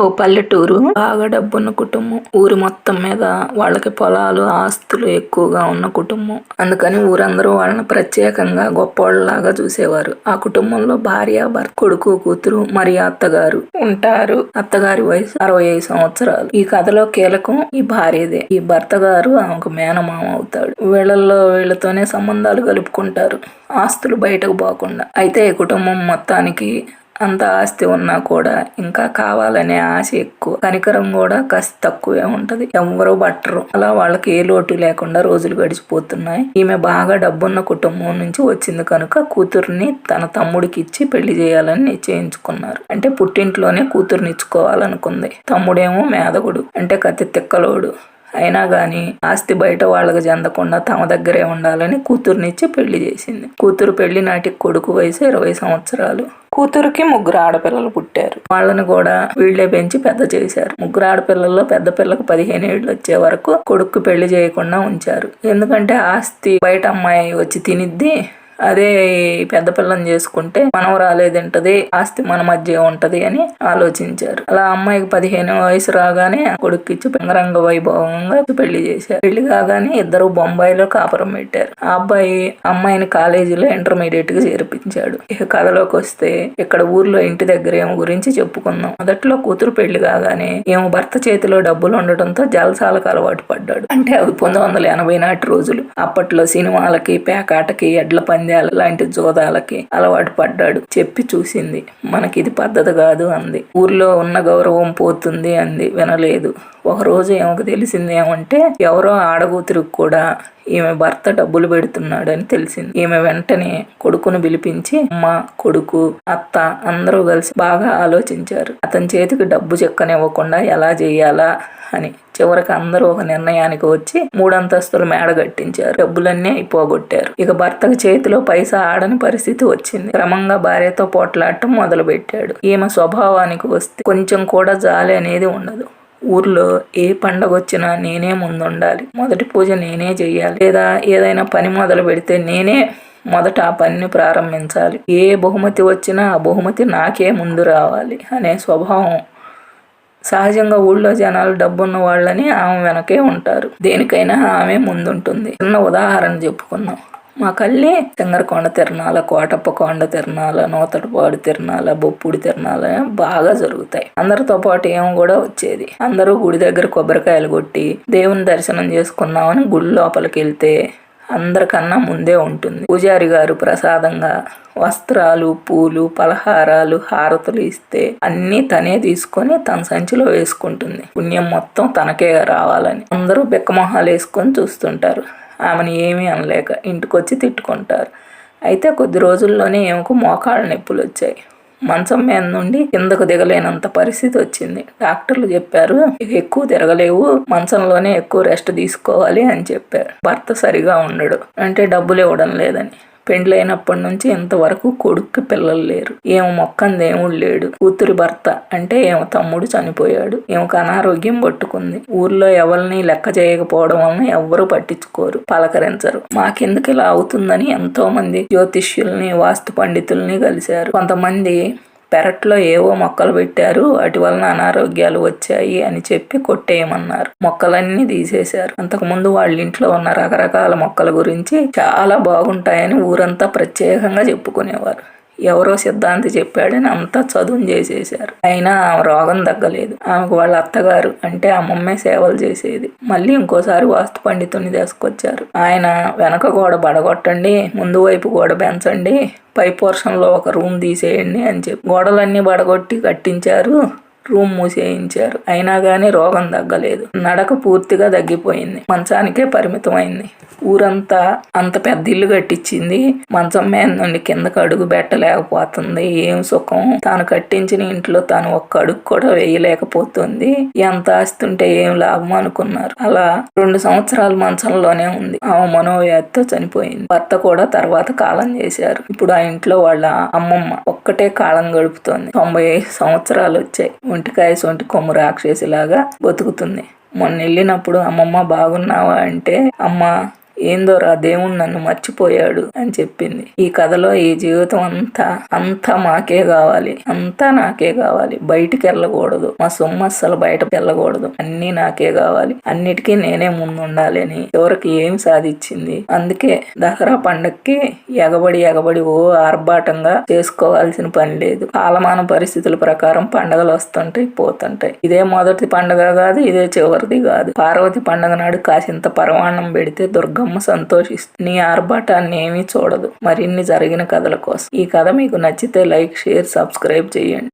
ఓ పల్లెటూరు. బాగా డబ్బున్న కుటుంబం. ఊరు మొత్తం మీద వాళ్ళకి పొలాలు ఆస్తులు ఎక్కువగా ఉన్న కుటుంబం. అందుకని ఊరందరూ వాళ్ళని ప్రత్యేకంగా గొప్పవాళ్ళలాగా చూసేవారు. ఆ కుటుంబంలో భార్య భర్త కొడుకు కూతురు మరియు అత్తగారు ఉంటారు. అత్తగారి వయసు అరవై ఐదు సంవత్సరాలు. ఈ కథలో కీలకం ఈ భార్యదే. ఈ భర్త గారు ఆమెకు మేనమామ అవుతాడు. వీళ్ళల్లో వీళ్ళతోనే సంబంధాలు కలుపుకుంటారు. ఆస్తులు బయటకు పోకుండా. అయితే ఈ కుటుంబం మొత్తానికి అంత ఆస్తి ఉన్నా కూడా ఇంకా కావాలనే ఆశ ఎక్కువ. కనికరం కూడా కాస్త తక్కువే ఉంటది. ఎవరు పట్టరు. అలా వాళ్ళకి ఏ లోటు లేకుండా రోజులు గడిచిపోతున్నాయి. ఈమె బాగా డబ్బున్న కుటుంబం నుంచి వచ్చింది కనుక కూతుర్ని తన తమ్ముడికి ఇచ్చి పెళ్ళి చేయాలని నిశ్చయించుకున్నారు. అంటే పుట్టింట్లోనే కూతుర్ని ఇచ్చుకోవాలనుకుంది. తమ్ముడేమో మేధగుడు. అంటే కత్తి తిక్కలోడు. అయినా గాని ఆస్తి బయట వాళ్ళకి చెందకుండా తమ దగ్గరే ఉండాలని కూతుర్నిచ్చి పెళ్ళి చేసింది. కూతురు పెళ్ళి నాటికి కొడుకు వయసు ఇరవై సంవత్సరాలు. కూతురుకి ముగ్గురు ఆడపిల్లలు పుట్టారు. వాళ్ళని కూడా వీళ్ళే పెంచి పెద్ద చేశారు. ముగ్గురు ఆడపిల్లల్లో పెద్ద పిల్లకు పదిహేను ఏళ్ళు వచ్చే వరకు కొడుకు పెళ్ళి చేయకుండా ఉంచారు. ఎందుకంటే ఆస్తి బయట అమ్మాయి వచ్చి తినిద్ది అదే పెద్ద పిల్లని చేసుకుంటే మనం తింటది ఆస్తి మన మధ్య ఉంటది అని ఆలోచించారు. అలా అమ్మాయికి పదిహేను వయసు రాగానే కొడుక్కిచ్చి రంగ వైభవంగా పెళ్ళి చేశారు. పెళ్ళి కాగానే ఇద్దరు బొంబాయిలో కాపురం పెట్టారు. ఆ అబ్బాయి అమ్మాయిని కాలేజీలో ఇంటర్మీడియట్గా చేర్పించాడు. ఇక కథలోకి వస్తే ఇక్కడ ఊర్లో ఇంటి దగ్గర ఏమో గురించి చెప్పుకుందాం. మొదట్లో కూతురు పెళ్ళి కాగానే ఏమో భర్త చేతిలో డబ్బులు ఉండటంతో జలసాలకు అలవాటు పడ్డాడు. అంటే అవి పంతొమ్మిది వందల ఎనభై నాటి రోజులు. అప్పట్లో సినిమాలకి పేకాటకి ఎడ్ల పందాల లాంటి జోదాలకి అలవాటు పడ్డాడు. చెప్పి చూసింది. మనకి ఇది పద్ధతి కాదు అంది. ఊర్లో ఉన్న గౌరవం పోతుంది అంది. వినలేదు. ఒకరోజు ఏమకు తెలిసింది ఏమంటే ఎవరో ఆడగూతురికి కూడా ఈమె భర్త డబ్బులు పెడుతున్నాడని తెలిసింది. ఈమె వెంటనే కొడుకును పిలిపించి అమ్మ కొడుకు అత్త అందరూ కలిసి బాగా ఆలోచించారు. అతని చేతికి డబ్బు చెక్కనివ్వకుండా ఎలా చేయాలా అని చివరికి అందరూ ఒక నిర్ణయానికి వచ్చి మూడంతస్తులు మేడ కట్టించారు. డబ్బులన్నీ అయిపోగొట్టారు. ఇక భర్తకు చేతిలో పైసా ఆడని పరిస్థితి వచ్చింది. క్రమంగా భార్యతో పోట్లాడటం మొదలు పెట్టాడు ఈమె స్వభావానికి వస్తే కొంచెం కూడా జాలి అనేది ఉండదు. ఊర్లో ఏ పండగ వచ్చినా నేనే ముందుండాలి. మొదటి పూజ నేనే చెయ్యాలి. లేదా ఏదైనా పని మొదలు పెడితే నేనే మొదట ఆ పనిని ప్రారంభించాలి. ఏ బహుమతి వచ్చినా ఆ బహుమతి నాకే ముందు రావాలి అనే స్వభావం సహజంగా ఊళ్ళో జనాలు డబ్బున్న వాళ్ళని ఆమె వెనకే ఉంటారు. దేనికైనా ఆమె ముందుంటుంది. చిన్న ఉదాహరణ చెప్పుకుందాం. మా కళ్ళి సింగరకొండ తిరణాల కోటప్ప కొండ తిరణాల నూతలపాడు తిరణాల బొప్పుడి తిరణాల బాగా జరుగుతాయి. అందరితో పాటు ఏమో కూడా వచ్చేది? అందరూ గుడి దగ్గర కొబ్బరికాయలు కొట్టి దేవుని దర్శనం చేసుకుందామని గుడి లోపలికి వెళ్తే అందరికన్నా ముందే ఉంటుంది. పూజారి గారు ప్రసాదంగా వస్త్రాలు పూలు పలహారాలు హారతులు ఇస్తే అన్నీ తనే తీసుకొని తన సంచిలో వేసుకుంటుంది. పుణ్యం మొత్తం తనకే రావాలని. అందరూ బిక్కమొహాలు వేసుకొని చూస్తుంటారు. ఆమెను ఏమీ అనలేక ఇంటికొచ్చి తిట్టుకుంటారు. అయితే కొద్ది రోజుల్లోనే ఏమకు మోకాళ్ళ నొప్పులు వచ్చాయి మంచం మీద నుండి కిందకు దిగలేనంత పరిస్థితి వచ్చింది. డాక్టర్లు చెప్పారు ఇక ఎక్కువ తిరగలేవు మంచంలోనే ఎక్కువ రెస్ట్ తీసుకోవాలి అని చెప్పారు. భర్త సరిగా ఉండడు అంటే డబ్బులు ఇవ్వడం లేదని. పెండ్లైనప్పటి నుంచి ఇంతవరకు కొడుక్కి పిల్లలు లేరు. ఏమో మొక్కని దేవుడు లేడు. కూతురి భర్త అంటే ఏమో తమ్ముడు చనిపోయాడు. ఏమొక అనారోగ్యం పట్టుకుంది. ఊర్లో ఎవరిని లెక్క చేయకపోవడం వలన ఎవ్వరూ పట్టించుకోరు పలకరించరు. మాకెందుకు ఇలా అవుతుందని ఎంతో మంది జ్యోతిష్యుల్ని వాస్తు పండితుల్ని కలిశారు. కొంతమంది పెరట్లో ఏవో మొక్కలు పెట్టారు. వాటి వలన అనారోగ్యాలు వచ్చాయి అని చెప్పి కొట్టేయమన్నారు. మొక్కలన్నీ తీసేశారు. అంతకుముందు వాళ్ళ ఇంట్లో ఉన్న రకరకాల మొక్కల గురించి చాలా బాగుంటాయని ఊరంతా ప్రత్యేకంగా చెప్పుకునేవారు. ఎవరో సిద్ధాంతి చెప్పాడని అంతా చదువు చేసేశారు. అయినా ఆమె రోగం తగ్గలేదు. ఆమెకు వాళ్ళ అత్తగారు అంటే అమ్మమ్మే సేవలు చేసేది. మళ్ళీ ఇంకోసారి వాస్తు పండితుని తీసుకొచ్చారు. ఆయన వెనక గోడ బడగొట్టండి ముందు వైపు గోడ పెంచండి పై పోర్షన్లో ఒక రూమ్ తీసేయండి అని చెప్పి గోడలన్నీ బడగొట్టి కట్టించారు. రూమ్ మూసేయించారు. అయినా కానీ రోగం తగ్గలేదు. నడక పూర్తిగా తగ్గిపోయింది. మంచానికే పరిమితమైంది. ఊరంతా అంత పెద్ద ఇల్లు కట్టించింది. మంచం మీద నుండి కిందకు అడుగు పెట్టలేకపోతుంది. ఏం సుఖం. తాను కట్టించిన ఇంట్లో తాను ఒక్క అడుగు కూడా వేయలేకపోతుంది. ఎంత ఆస్తుంటే ఏం లాభం అనుకున్నారు. అలా రెండు సంవత్సరాలు మంచంలోనే ఉంది. ఆమె మనోవ్యాధితో చనిపోయింది. భర్త కూడా తర్వాత కాలం చేశారు. ఇప్పుడు ఆ ఇంట్లో వాళ్ళ అమ్మమ్మ ఒక్కటే కాలం గడుపుతోంది. తొంభై సంవత్సరాలు వచ్చాయి. ఒంటికాయ సొంటి కొమ్ము రాక్షసిలాగా బతుకుతుంది. మొన్న వెళ్ళినప్పుడు అమ్మమ్మ బాగున్నావా అంటే అమ్మ ఏందోరా దేవుడు నన్ను మర్చిపోయాడు అని చెప్పింది. ఈ కథలో ఈ జీవితం అంతా అంతా మాకే కావాలి. అంతా నాకే కావాలి. బయటికి వెళ్ళకూడదు. మా సొమ్ము అస్సలు బయటకు వెళ్ళకూడదు. అన్నీ నాకే కావాలి. అన్నిటికీ నేనే ముందుండాలి అని ఎవరికి ఏం సాధించింది? అందుకే దసరా పండక్కి ఎగబడి ఎగబడి ఓ ఆర్భాటంగా చేసుకోవాల్సిన పని లేదు. కాలమాన పరిస్థితుల ప్రకారం పండగలు వస్తుంటాయి పోతుంటాయి. ఇదే మొదటి పండగ కాదు ఇదే చివరిది కాదు. పార్వతి పండగ నాడు కాసింత పరమాన్నం పెడితే దుర్గమ్మ సంతోషిస్తుంది నీ ఆర్భాటాన్ని ఏమీ చూడదు. మరిన్ని జరిగిన కథల కోసం ఈ కథ మీకు నచ్చితే లైక్ షేర్ సబ్స్క్రైబ్ చేయండి.